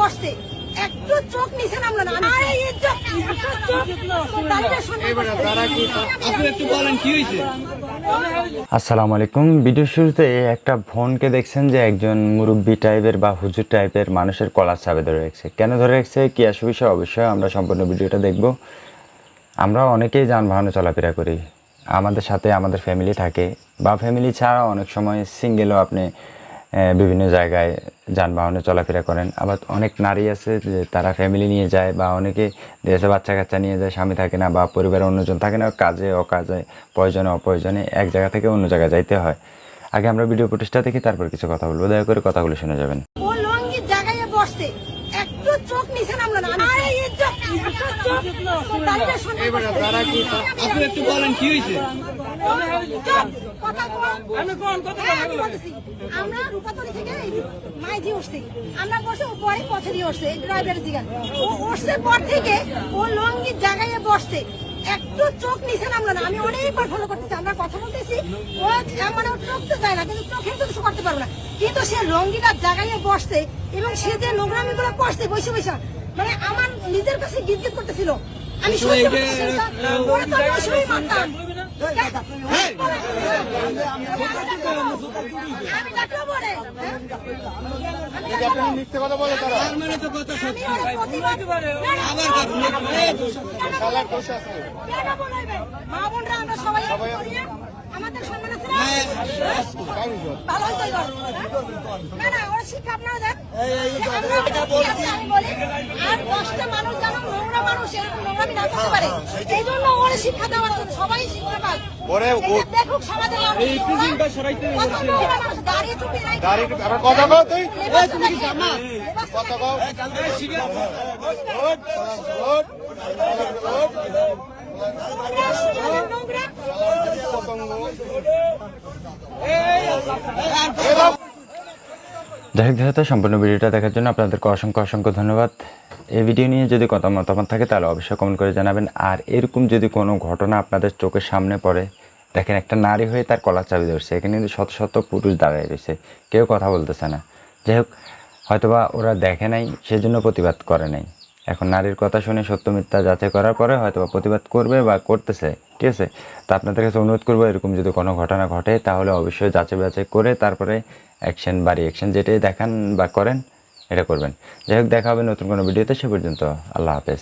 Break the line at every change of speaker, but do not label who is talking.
বসছে। একটু চোখ নিচে নামলো না। আরে ইজ্জত একটু চোখ। দাঁড়িয়ে সম্মান
আপনি একটু বলেন কি হয়েছে?
আসসালামু আলাইকুম। ভিডিও শুরুতে একটা বোনকে দেখছেন যে একজন মুরব্বী টাইপের বা হুজুর টাইপের মানুষের কলার চাপে ধরে রেখেছে। কেন ধরে রেখেছে? কি আসু বিষয়? অবশ্যই আমরা সম্পূর্ণ ভিডিওটা দেখব। আমরা অনেকেই যানবাহনে চলাফেরা করি। আমাদের সাথে আমাদের ফ্যামিলি থাকে বা ফ্যামিলি ছাড়া অনেক সময় সিঙ্গেলও আপনি বিভিন্ন জায়গায় যানবাহনে চলাফেরা করেন। আবার অনেক নারী আছে যে তারা ফ্যামিলি নিয়ে যায় বা অনেকে দেশে বাচ্চা কাচ্চা নিয়ে যায় স্বামী থাকে না বা পরিবারের অন্যজন থাকে না কাজে অকাজে প্রয়োজনে অপ্রয়োজনে এক জায়গা থেকে অন্য জায়গায় যাইতে হয়। আগে আমরা ভিডিও প্রতিষ্ঠা দেখি তারপর কিছু কথা বলব। দয়া করে কথাগুলো শুনে যাবেন।
ও লঙ্গির জায়গায় বসছে। একটু চোখ নিচে নামলো না। আরে ইজ্জত চোখ দাঁড়িয়ে সম্মান
আপনি একটু বলেন কি হয়েছে
ও উঠছে পর থেকে ও জায়গায় বসছে। একটু চোখ নিচে নামলো না, আমি অনেকবার ফলো করতেছি, আমরা কথা বলতেছি, ও মানে চোখ তো যায় না, কিন্তু চোখে তো কিছু করতে পারব না। কিন্তু সে লঙ্গিটার জায়গায় বসছে এবং সে যে নোংরামি গুলো করছে বসে মানে আমার নিজের কাছে গিরগিট করতেছিল। আমি
তো
সহ্য
এই যে,
করতেছি না।
আহ,
ওরা তো আমি অবশ্যই মারতাম। আমি ডাকলেও বলে, হ্যাঁ?
তার মানে তো কথা সত্যি আবার?
মা বোনরা আমরা সবাই? আমাদের সম্মান আছে? হ্যাঁ? হ্যাঁ? না, না, ওরা শিক্ষা আপনারা দেন। আমি বলি, আর দশটা মানুষ নোংরা মানুষ এরকম নোংরামি না করতে পারে। এই জন্য ওরা শিক্ষা দেওয়ার জন্য সবাই শিক্ষা পায়। দেখুক সমাজের মানুষ, কত নোংরা মানুষ দাঁড়িয়ে চুপি নাই।
কথা কও তুই কথা কও
নোংরা
যাই হোক সম্পূর্ণ ভিডিওটা দেখার জন্য আপনাদেরকে অসংখ্য অসংখ্য ধন্যবাদ। এই ভিডিও নিয়ে যদি কথা মতামত থাকে, তাহলে অবশ্যই কমেন্ট করে জানাবেন। আর এরকম যদি কোনো ঘটনা আপনাদের চোখের সামনে পড়ে, দেখেন একটা নারী হয়ে তার কলার চাবি ধরছে, এখানে কিন্তু শত শত পুরুষ দাঁড়ায় রয়েছে, কেউ কথা বলতেছে না। যাই হোক, হয়তোবা ওরা দেখে নাই, সেজন্য প্রতিবাদ করে নাই। এখন নারীর কথা শুনে সত্য মিথ্যা যাচাই করার পরে হয়তোবা প্রতিবাদ করবে বা করতেছে, ঠিক আছে? তো আপনাদের কাছে অনুরোধ করব এরকম যদি কোনো ঘটনা ঘটে, তাহলে অবশ্যই যাচাই বাছাই করে তারপরে অ্যাকশন বা রিয়াকশান যেটাই দেখান বা করেন, এটা করবেন। যাই হোক, দেখা হবে নতুন কোনো ভিডিওতে, সে পর্যন্ত আল্লাহ হাফেজ।